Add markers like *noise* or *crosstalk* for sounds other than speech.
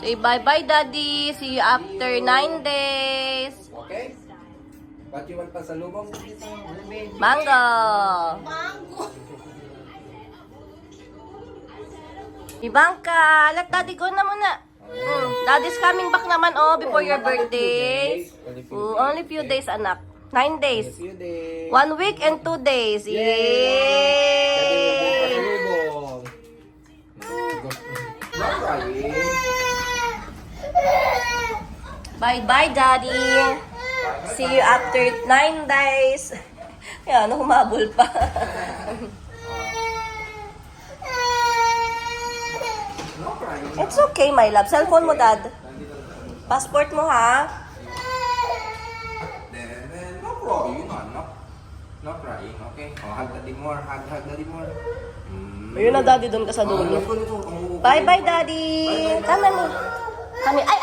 Say bye-bye, Daddy. See you after 9 days. Okay? What you want pa sa lubong? Mango. Ibangka, let Daddy go na muna. Mm, Daddy's coming back naman, oh, before your birthday. Oh, only few days, anak. Nine days. One week and two days. Sa Yay! Bye-bye, Daddy. See you after nine days. *laughs* Yan, humabol pa. No. *laughs* It's okay, my love. Cellphone mo, Dad. Passport mo, ha? Then, then, no crying, anak. No crying, okay? Oh, hug daddy more, hug, hug daddy more. Mm. Ayun na, Daddy, doon ka sa dulo. Oh, Bye-bye, Daddy. Come on. Come here. Ay,